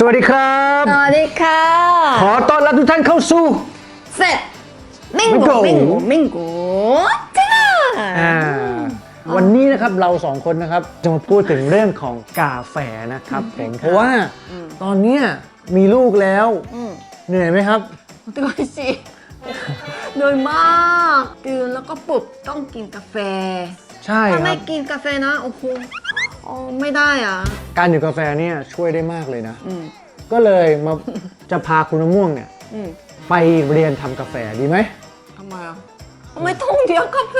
สวัสดีครับ สวัสดีค่ะ ขอต้อนรับทุกท่านเข้าสู่เสร็จมิงมิงโกโกมิงโกมิงโกจ้าอ่าวันนี้นะครับเราสองคนนะครับ จะมาพูดถึงเรื่องของกาแฟนะครับผมเพราะว่าตอนเนี้ยมีลูกแล้วอืมเหนื่อยไหมครับตัวสิเหนื่อยมากตื่นแล้วก็ปลุกต้องกินกาแฟ ใช่ถ้าคไม่รับกินกาแฟนะโอ้โห อ๋อไม่ได้อะ การดื่มกาแฟเนี่ยช่วยได้มากเลยนะ อืมก็เลยมา จะพาคุณมะม่วงเนี่ย อืมไปเรียนทำกาแฟดีไหม ทำไมอะไม่ต้องเดียวกาแฟ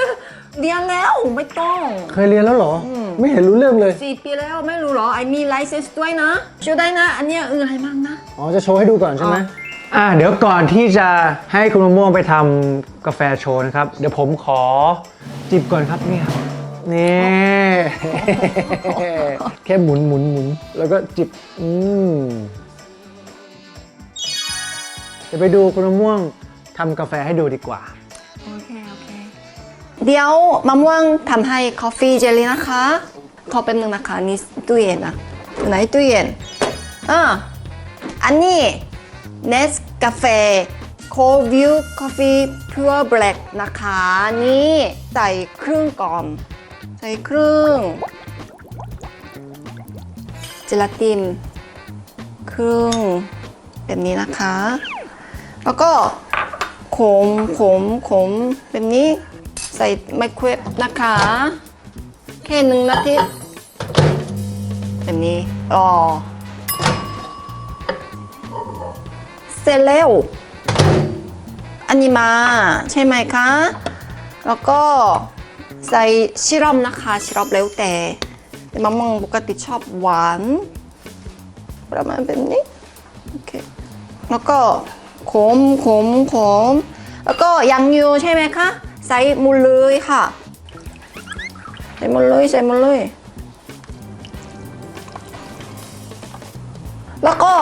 เรียนแล้วไม่ต้อง เคยเรียนแล้วเหรออืมไม่เห็นรู้เรื่องเลย สี่ปีแล้วไม่รู้เหรอไอ้มีไลเซนส์ด้วยนะช่วยได้นะ อันเนี้ยเอออะไรบ้างนะ อ๋อ จะโชว์ให้ดูก่อนใช่ไหม อ๋อ อ่า เดี๋ยวก่อนที่จะให้คุณมะม่วงไปทำกาแฟโชว์นะครับ เดี๋ยวผมขอจิบก่อนครับนี่ครับ นี่ แค่หมุนหมุนหมุนแล้วก็จิบ อืมเดี๋ยวไปดูคุณมะม่วงทำกาแฟให้ดูดีกว่า โอเค โอเค เดี๋ยวมะม่วงทำให้คอฟฟี่เจลลี่นะคะ ขอเป็นหนึ่งนะคะนี่ตู้เย็นอะอยู่ไหนตู้เย็นอ่าอันนี้เนสกาแฟโควิวคอฟฟี่พัวแบล็กนะคะ นี่ใส่ครึ่งก่อน ใส่ครึ่งเจลาตินครึ่งแบบนี้นะคะ แล้วก็ขมขมขมแบบนี้ใส่ไมโครเวฟนะคะ แค่หนึ่งนาทีแบบนี้อ๋อเสร็จแล้วอันนี้มาใช่ไหมคะ แล้วก็ ใส่ชิรอมนะคะชิรอมแล้วแต่แต่มะม่วงปกติชอบหวานประมาณแบบนี้โอเคแล้วก็ขมขมขมแล้วก็ยางยูใช่ไหมคะใส่หมดเลยค่ะ ใส่หมดเลยใส่หมดเลย แล้วก็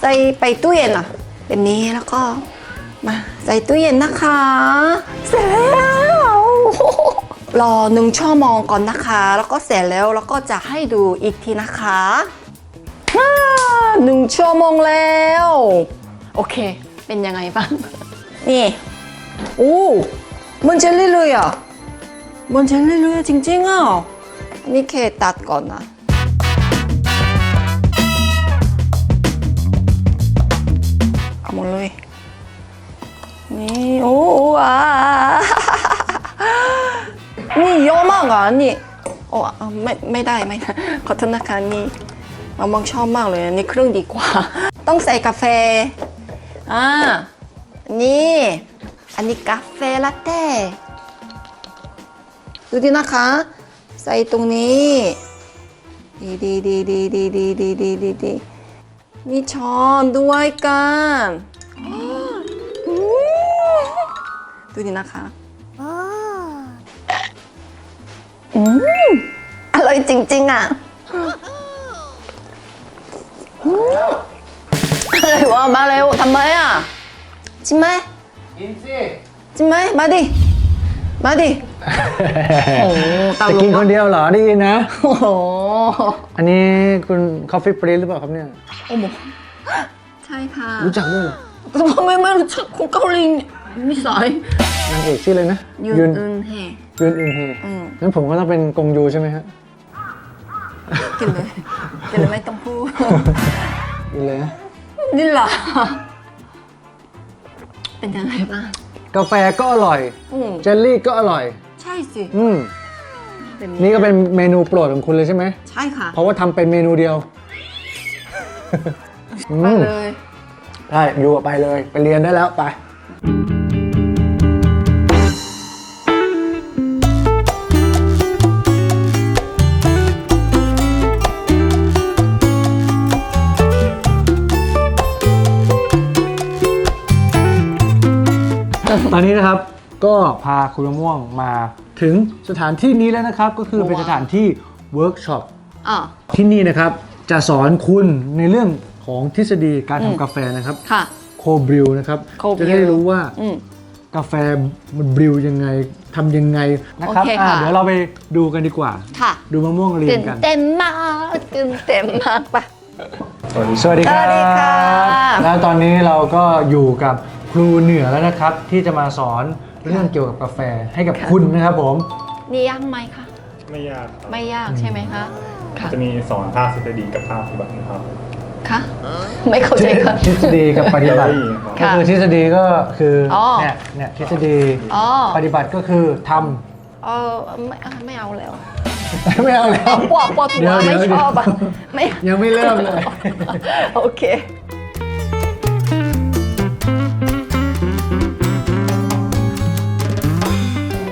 ใส่ไปตู้เย็นอะแบบนี้แล้วก็มาใส่ตู้เย็นนะคะ เสร็จแล้ว รอหนึ่งชั่วโมงก่อนนะคะ แล้วก็เสร็จแล้วแล้วก็จะให้ดูอีกทีนะคะฮ่าหนึ่งชั่วโมงแล้ว โอเค เป็นยังไงบ้าง นี่ โอ้มันจะเรื่อยๆอะมันจะเรื่อยๆจริงๆอะอันนี่แค่ตัดก่อนนะเอาหมดเลย นี่ โอ้อ่า นี่เยอะมากอะนี่โอ้ไม่ไม่ได้ไม่ได้ขอโทษนะคะนี่มะม่วงชอบมากเลยนนี่เครื่องดีกว่า ต้องใส่กาแฟอ่านี่อันนี้กาแฟลาเต้ดูดีนะคะ ใส่ตรงนี้ ดีดีดีดีดีดีดีดีดีดีมีช้อนด้วยกันอืมดูดีนะคะ อืมอร่อยจริง ๆ อะอะไรวะมาเร็วทำไมอะจริงไหม กินสิ จริงไหมมาดิ มาดิ โอ้ตลกจะกินคนเดียวเหรอได้ยินนะ โอ้โหอันนี้คุณคอฟฟี่ปรีหรือเปล่าครับเนี่ย โอ้โหใช่ค่ะรู้จักด้วยเหรอทำไมไม่รู้จักคนเกาหลีนิสัยนางเอกชื่ออะไรนะยืนอึนเฮ ยุนอึนเฮอืม งั้นผมก็ต้องเป็นกงยูใช่ไหมฮะกินเลย กินเลยไม่ต้องพูด กินเลยนะนี่เหรอ เป็นยังไงบ้าง กาแฟก็อร่อย อืมเจลลี่ก็อร่อย ใช่สิ อืมเป็นนี่ก็เป็นเมนูโปรดของคุณเลยใช่ไหม ใช่ค่ะเพราะว่าทำเป็นเมนูเดียวอืไปมเลย ใช่อยู่ไปเลย ไปเรียนได้แล้วไป ตอนนี้นะครับก็พาคุณมะม่วงมาถึงสถานที่นี้แล้วนะครับ ก็คือเป็นสถานที่เวิร์กช็อปอะ ที่นี่นะครับจะสอนคุณในเรื่องของทฤษฎีการอืมทำกาแฟนะครับค่ะ โคบริวนะครับ Cold จะได้ brew รู้ว่าอืม กาแฟมันบริวยังไงทำยังไงนะครับโอเคอ่าค่ะเดี๋ยวเราไปดูกันดีกว่า ค่ะดูมะม่วงเรียตื่นนกัน เต้นมากตื่นเต้นมากปะ สวัสดีครับ สวัสดีค่ะ แล้วตอนนี้เราก็อยู่กับ ครูเหนือแล้วนะครับ ที่จะมาสอนเรื่องเกี่ยวกับกาแฟให้กับคุณนะครับผม นี่ยากไหมคะ ไม่ยากครับไม่ยากใช่ไหมคะค่ะจะมีสอนภาคทฤษฎีกับภาคปฏิบัตินะครับคะไม่เข้าใจค่ะ ทฤษฎีกับปฏิบัติค่ะก็คือทฤษฎีก็คือออ เนี่ยเนี่ยทฤษฎีอ๋อปฏิบัติก็คือทเออไม่ไม่เอาแล้วำ ไม่เอาแล้ว ปวดปวดหัเดี๋วยวไม่เดี๋ยว ชอบอะไม่ ยังไม่เริ่มเลย โอเค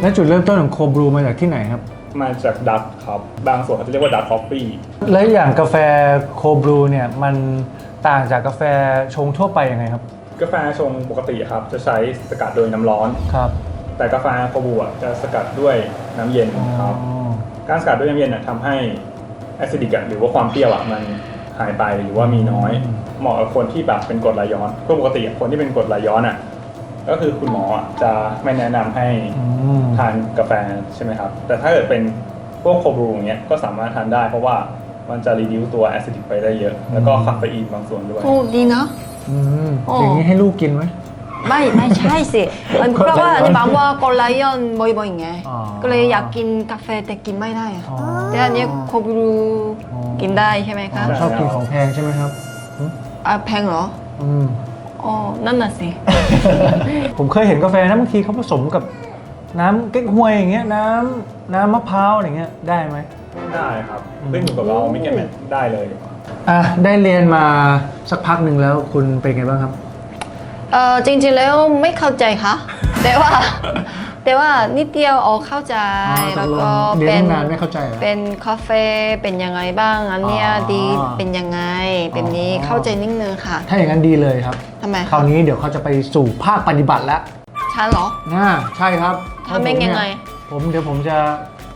แล้วจุดเริ่มต้นของโคบรูมาจากที่ไหนครับ มาจากดัตครับ บางส่วนเขาจะเรียกว่าดัตคอฟฟี่แล้วอย่างกาแฟโคบรูเนี่ยมันต่างจากกาแฟชงทั่วไปยังไงครับ กาแฟชงปกติครับ จะใช้สกัดโดยน้ำร้อน ครับ แต่กาแฟโคบูอะจะสกัดด้วยน้ำเย็นครับอ๋อการสกัดด้วยน้ำเย็นน่ะทำให้แอซิดิกหรือว่าความเปรี้ยวอะมันหายไปหรือว่ามีน้อย เหมาะกับคนที่แบบเป็นกรดไหลย้อนก็ปกติอะคนที่เป็นกรดไหลย้อนอะ ก็คือคุณหมออะจะไม่แนะนำให้อืมทานกาแฟใช่ไหมครับ แต่ถ้าเกิดเป็นพวกโคบรูอย่างเงี้ยก็สามารถทานได้ เพราะว่ามันจะรีดิวตัวแอซิดิกไปได้เยอะ แล้วก็คาเฟอีนบางส่วนด้วย โอ้ดีเนาะอืมอ๋อออ ย่างนี้ให้ลูกกินไหม ไม่ไม่ใช่สิมันเพราะว่าอันนี้บางว่ากอลไลออนบ่อยๆไงอ๋อ ก็เลยอยากกินกาแฟแต่กินไม่ได้อะอ๋อแต่อันนี้โคบรูอ๋อกินได้ใช่ไหมคะใช่ชอบกินของแพงใช่ไหมครับอะแพงเหรอ อืม อ๋อ นั่นน่ะสิ ผมเคยเห็นกาแฟนะบางทีเขาผสมกับน้ำเก๊กฮวยอย่างเงี้ยน้ำน้ำมะพร้าวอะไรเงี้ยได้ไหม ได้ครับขึ้นอยู่กับเราไม่แก้แมทได้เลย อะได้เรียนมาสักพักหนึ่งแล้วคุณเป็นไงบ้างครับ เออจริงๆแล้วไม่เข้าใจค่ะ แต่ว่า แต่ว่านิดเดียวออกเข้าใจอ๋อตแล้กวลงก็เรียนเป็นตั้งนานไม่เข้าใจเหรอเป็นคาเฟ่เป็นยังไงบ้างอันเนี้ยอ๋อดีเป็นยังไงเป็นนี้อ๋อเข้าใจนิดนึงค่ะ ถ้าอย่างนั้นดีเลยครับทำไมคราวนี้เดี๋ยวเขาจะไปสู่ภาคปฏิบัติแล้วฉันเหรอน่าใช่ครับทำเองยังไง ผมเดี๋ยวผมจะ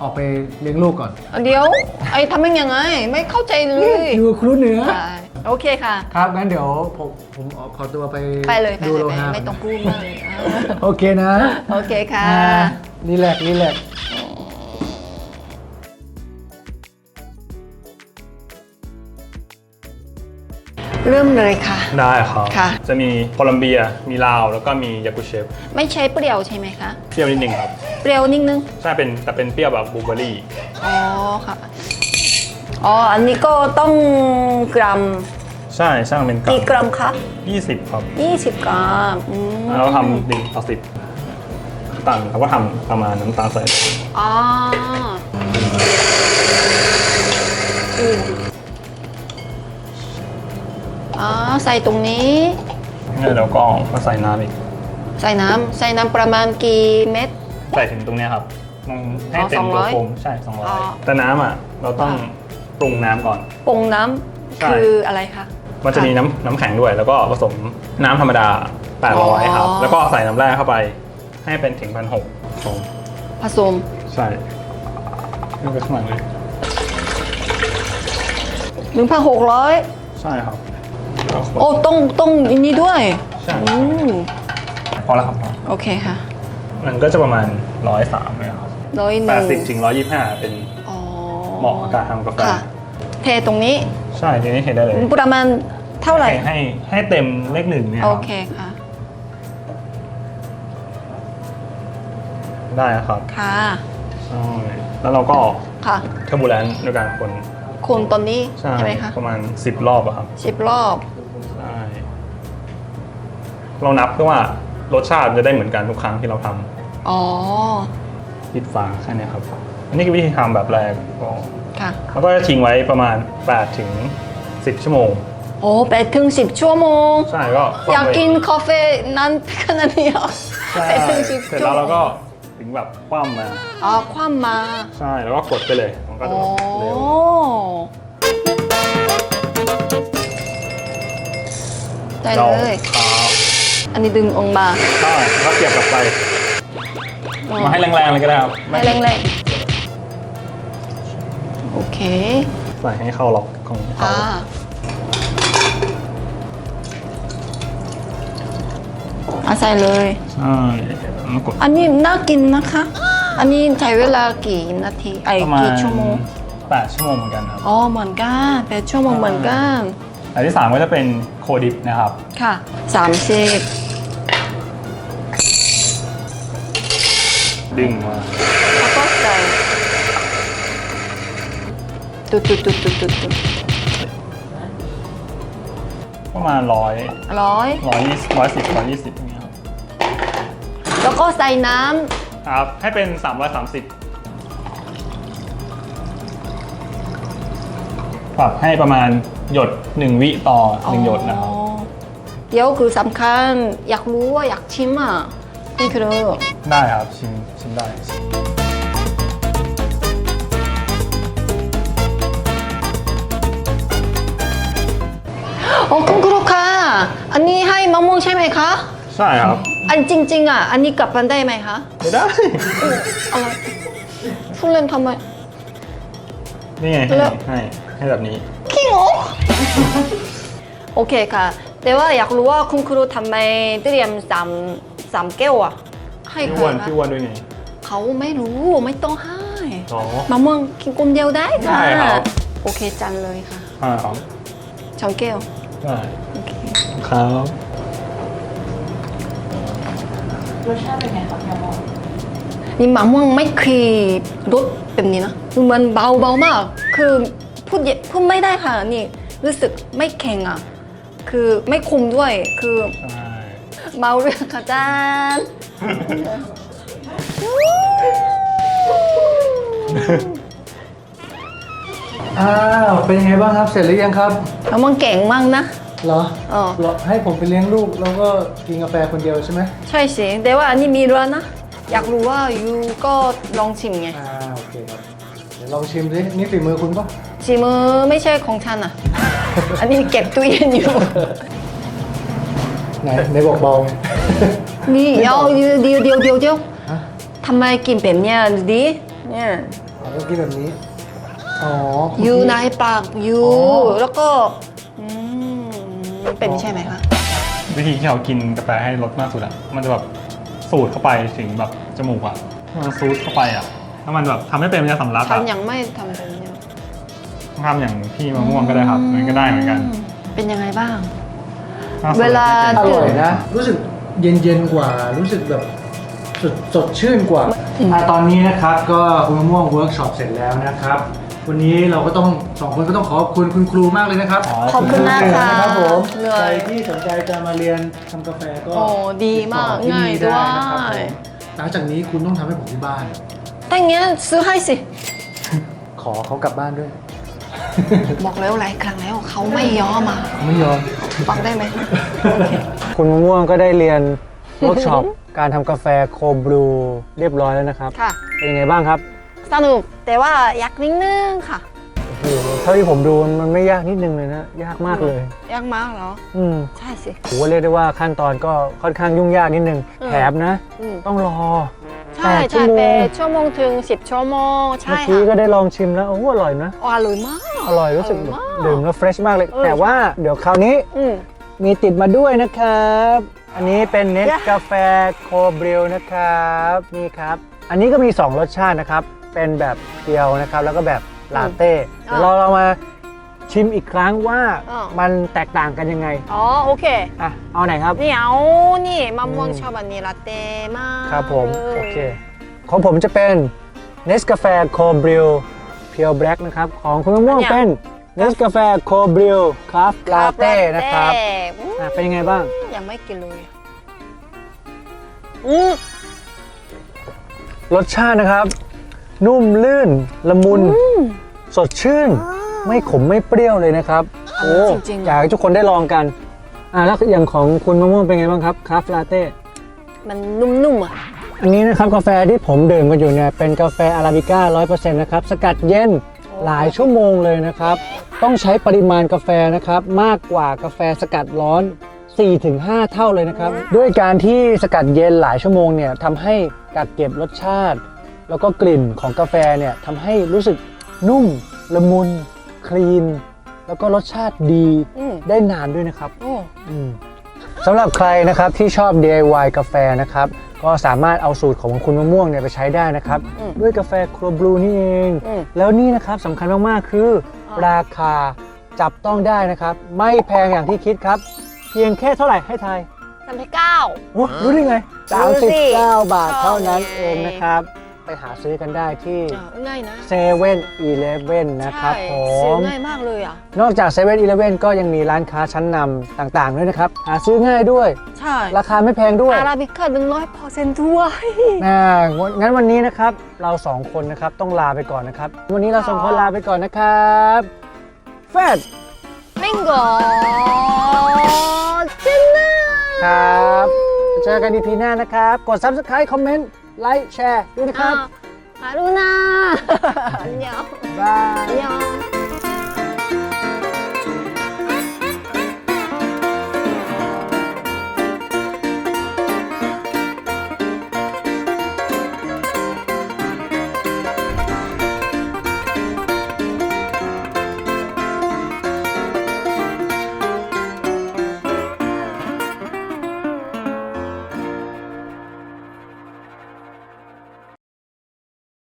ออกไปเลี้ยงลูกก่อน เดี๋ยวไอ้ทำเป็นยังไง ไม่เข้าใจเลยอยู่กับครูเหนือใช่ โอเคค่ะ ครับงั้นเดี๋ยวผมผมขอตัวไปไปเลยไปดูเลยโลไปหะไม่ต้องพูดมากเลยอะโอเคนะโอเคค่ะ อ่านี่แหละนี่แหละเริ่มเลยค่ะ ได้ครับ ค่ะ จะมีโคลัมเบีย มีลาว แล้วก็มียากุเชฟไม่ใช้เปรี้ยวใช่ไหมคะ เปรี้ยวนิดนึงครับ เปรี้ยวนิดนึง ใช่เป็นแต่เป็นเปรี้ยวแบบบลูเบอร์รี่ อ๋อค่ะ อ๋อ อันนี้ก็ต้องกรัมใช่ช่างเป็นกรักี่กรัมคะม20ครับ 20 กรัมอืมแล้วทำหนึ่งต่อสิบต่างเขาก็ทำประมาณน้ำตาลใส่อ๋ออืมอ๋อ ใส่ตรงนี้ เนี่ยแล้วก็มาใส่น้ำอีก ใส่น้ำใส่น้ำประมาณกี่เม็ด ใส่ถึงตรงเนี้ยครับต้องให้อ๋อเต็มตัว200โฟมใช่อ๋อ200แต่น้ำอะ เราต้องค่ะ ปรุงน้ำก่อน ปรุงน้ใช่ำคืออะไรคะ มันจะมีน้ำน้ำแข็งด้วย แล้วก็ผสมน้ำธรรมดาอ๋อ800 ครับแล้วก็ใส่น้ำแร่เข้าไป ให้เป็นถึงพันหกผสมใช่นี่ก็ข้างหลังเลย1,600ใช่ครับแล้วคนโอ้ต้องต้องอันนี้ด้วยใช่อืมพอแล้วครับพอโอเคค่ะมันก็จะประมาณร้อยสามเลยครับร้อยหแปนึ่ดงสิบถึงร้อยยี่ห้าเป็นอ๋อเหมาะกับการทำกาแฟค่ะ เทตรงนี้ใช่ทีนี้เห็นได้เลยประมาณเท่าไหร่ ให้ให้ให้เต็มเลขหนึ่งเนี่ยคโอรับเคค่ะ ได้ครับค่ะใช่แล้วเราก็ค่ะเทอร์บูแลนซ์ในการคนคนตอนนี้ใช่ใช่ไหมคะประมาณ10รอบอะครับสิบรอบใช่เรานับเพื่อว่ารสชาติจะได้เหมือนกันทุกครั้งที่เราทำอ๋อปิดฝาแค่เนี้ยครับ อันนี้คือวิธีทำแบบแรกก็ ค่ะแล้วก็จะทิ้งไว้ประมาณ8ถึง10 ชั่วโมง โอ้แปดถึงสิบชั่วโมง ใช่ก็อยากกินกาแฟนั้นขนาดนี้เหรอใช่แปดถึงสิบเสร็จชั่วแล้วโมเรางก็ถึงแบบคว่ำมา อ๋อความมา ใช่แล้วก็กดไปเลยมันก็จะโอ้เร็ว ได้เราเลยครับอันนี้ดึงออกมาใช่แล้วก็เสียบกลับไปอ๋อมาให้แรงๆเลยก็ได้ครับให้แรงๆโอ เคใส่ให้เข้าล็อกของเขาอ่าอาใส่เลย ใช่แล้วกดอันนี้น่ากินนะคะ อันนี้ใช้เวลากี่นาทีไอ้ประมาณกี่ชั่วโมงแปดชั่วโมงเหมือนกันครับอ๋อเหมือนกันแปดชั่วโมงเหมือนกันอันที่3ก็จะเป็นโคดิฟนะครับค่ะสามสิบดึงมา แล้วก็ใส่ ตุดตุดตุดตุดตุดตุดประมาณร้อยร้อยร้อยยี่สิบร้อยสิบร้อยยี่สิบอย่างเงี้ยครับแล้วก็ใส่น้ครับให้เป็น330ปรับให้ประมาณหยด1วิต่อำ1หยดนะครับ อ๋อเดี๋ยวคือสำคัญอยากรู้ว่าอยากชิมอะคุณครูได้ครับ ชิมชิมได้ มะม่วงใช่ไหมคะ ใช่ครับ อันจริง ๆ อะ อันนี้กลับมันได้ไหมคะไม่ได้ อะไรพูดเล่นทำไม นี่ไงแล้ให้ว ให้ให้แบบนี้ ขี้งกโอเคค่ะ แต่ว่าอยากรู้ว่าคุณครูทำไมเตรียมสามสามแก้วอะ ให้พี่ใครอ้วนคะพี่อ้วนด้วยไงเขาไม่รู้ไม่ต้องให้อ๋อ มะม่วงกินกลมเดียวได้ค่ะได้ครับ โอเคจันเลยค่ะอ่าครับสองแก้วได้โอเค ครับ รสชาติเป็นไงคะพี่มองนี่มะม่วงไม่เคยรสแบบนี้นะมันเบาเบามาก คือพูดเยพูดไม่ได้ค่ะนี่รู้สึกไม่แข็งอะ คือไม่คุมด้วยคือใช่เมาเรื่องค่ะจานอ้าวเป็นยังไงบ้างครับเสร็จหรือยังครับ มะม่วงเก่งมากนะ เหรออ๋อเหรอให้ผมไปเลี้ยงลูกแล้วก็กินกาแฟคนเดียวใช่ไหมใช่สิแต่ว่าอันนี้มีด้วยนะ อยากรู้ว่ายูก็ลองชิมไงอ่าโอเคครับเดี๋ยวลองชิมสินี่ฝีมือคุณปะชิมอไม่ใช่ของฉันอะ อันนี้เก็บตู้เย็นอยู่ ไหนไหนบอกเบาไง นี่เอาเดี๋ยวเดี๋ยวเดี๋ยวเดี๋ยวเดี๋ยวฮะทำไมกินแบบเนี้ยดูดิเนี่ยอ๋อเมื่อกี้แบบนี้อ๋ออยู่ในปากอยู่ อ๋อ แล้วก็อืม เป็นใช่ไหมคะ วิธีที่เรากินกาแฟให้รสมากสุดอะมันจะแบบสูดเข้าไปถึงแบบจมูกอะมันซูดเข้าไปอะถ้ามันแบบทำให้เป็นมันจะสำลักฉัอะนยังไม่ทำแบบเนี้ยทำอย่างพี่มะม่วงก็ได้ครับมันก็ได้เหมือนกัน เป็นยังไงบ้าง ถ้สูดเวลาให้อเป็นร่อยนะ รู้สึกเย็นเย็นๆกว่า รู้สึกแบบสดสดชื่นกว่าอะตอนนี้นะครับก็คุณมะม่วงเวิร์กช็อปเสร็จแล้วนะครับ วันนี้เราก็ต้องสองคนก็ต้องขอบคุณคุณครูมากเลยนะครับขอบคุณมากค่ะนะครับผมเหนื่ใคอรยที่สนใจจะมาเรียนทำกาแฟก็โอ้ดีมากติดต่อที่ง่ายนี่ด้วยนะครับผมหลังจากนี้คุณต้องทำให้ผมที่บ้าน แต่งเงี้ยซื้อให้สิ ขอเขากลับบ้านด้วย บอกแล้วหลายครั้งแล้วเขาไม่ยอมอะไม่ยอม ฟังได้ไหม คุณมะม่วงก็ได้เรียนเวิร์กช็อป การทำกาแฟโคบรูเรียบร้อยแล้วนะครับ ค่ะ เป็นยังไงบ้างครับ สนุกแต่ว่าอยากนิดนึงค่ะโอ้โหเท่าที่ผมดูมันไม่ยากนิดนึงเลยนะ ยากมากเลย ยากมากเหรอ อืมใช่สิถือว่าเรียกได้ว่าขั้นตอนก็ค่อนข้างยุ่งยากนิดนึงอืมแถมนะ อืม ต้องรอ ใช่แปดชั่ใช่วโมง เป็นชั่วโมงถึงสิบชั่วโมงใช่เมื่อกี้ค่ะก็ได้ลองชิมแล้วโอ้โหอร่อยนะอ๋ออร่อยมาก อร่อยรู้สึกอแบบมากดื่มแล้วเฟรชมากเลย เออ แต่ว่าเดี๋ยวคราวนี้อืม มีติดมาด้วยนะครับ อันนี้เป็นเนส Yeah กาแฟโคบริลนะครับ นี่ครับ อันนี้ก็มี 2 รสชาตินะครับ เป็นแบบเพียวนะครับ แล้วก็แบบลาเต้เดี๋ยวเราเรามาชิมอีกครั้งว่าอ่ามันแตกต่างกันยังไงอ๋อโอเค อะเอาไหนครับ นี่เอานี่มะม่วงอืมชอบอันนี้ลาเต้มากครับผม ลยโอเค ของผมจะเป็นเนสกาแฟโคบริลเพียวแบล็กนะครับ ของคุณมะม่วงเป็นเนสกาแฟโคบริลคราฟลาเต้นะครับอืมอะเป็นยังไงบ้าง ยังไม่กินเลยอะอืมรสชาตินะครับ นุ่มลื่น ละมุน สดชื่น ไม่ขมไม่เปรี้ยวเลยนะครับ โอ้จริงๆ อยากให้ทุกคนได้ลองกัน อ่าแล้วอย่างของคุณมะม่วงเป็นไงบ้างครับคราฟลาเต้ มันนุ่มๆอะ อันนี้นะครับกาแฟที่ผมดื่มกันอยู่เนี่ยเป็นกาแฟอาราบิก้า100%นะครับสกัดเย็นหลายชั่วโมงเลยนะครับ ต้องใช้ปริมาณกาแฟนะครับมากกว่ากาแฟสกัดร้อน 4-5 เท่าเลยนะครับ ด้วยการที่สกัดเย็นหลายชั่วโมงเนี่ยทำให้กักเก็บรสชาติ แล้วก็กลิ่นของกาแฟเนี่ยทำให้รู้สึกนุ่มละมุนคลีน แล้วก็รสชาติดีอืม ได้นานด้วยนะครับ โอ้ อืมสำหรับใครนะครับที่ชอบ DIY กาแฟนะครับ ก็สามารถเอาสูตรของคุณมะม่วงเนี่ยไปใช้ได้นะครับด้วยกาแฟครัวบลูนี่เอง อืมแล้วนี่นะครับสำคัญมากๆคือราคาจับต้องได้นะครับ ไม่แพงอย่างที่คิดครับ เพียงแค่เท่าไหร่ให้ทาย สามสิบเก้า โอ้รู้ได้ไง รู้สิ39 บาทเท่านั้นชอบไงเองนะครับ ไปหาซื้อกันได้ที่ง่ายนะเซเว่นอีเลฟเว่นนะครับผซื้อม ง่ายมากเลยอะ นอกจากเซเว่นอีเลฟเว่นก็ยังมีร้านค้าชั้นนำต่างๆด้วยนะครับ หาซื้อง่ายด้วย ใช่ราคาไม่แพงด้วย อาราบิก้าหนึ่งร้อยเปอร์เซ็นต์ด้วย อ่างั้นวันนี้นะครับเราสองคนนะครับต้องลาไปก่อนนะครับ วันนี้เราสองคนลาไปก่อนนะครับแฟดมิงโกจินน่า ครับ เจอกันอีพีหน้านะครับ กด subscribe คอมเมนต์ ไลค์แชร์ด้วยนะครับฮารุนาอันยองบายอันยอง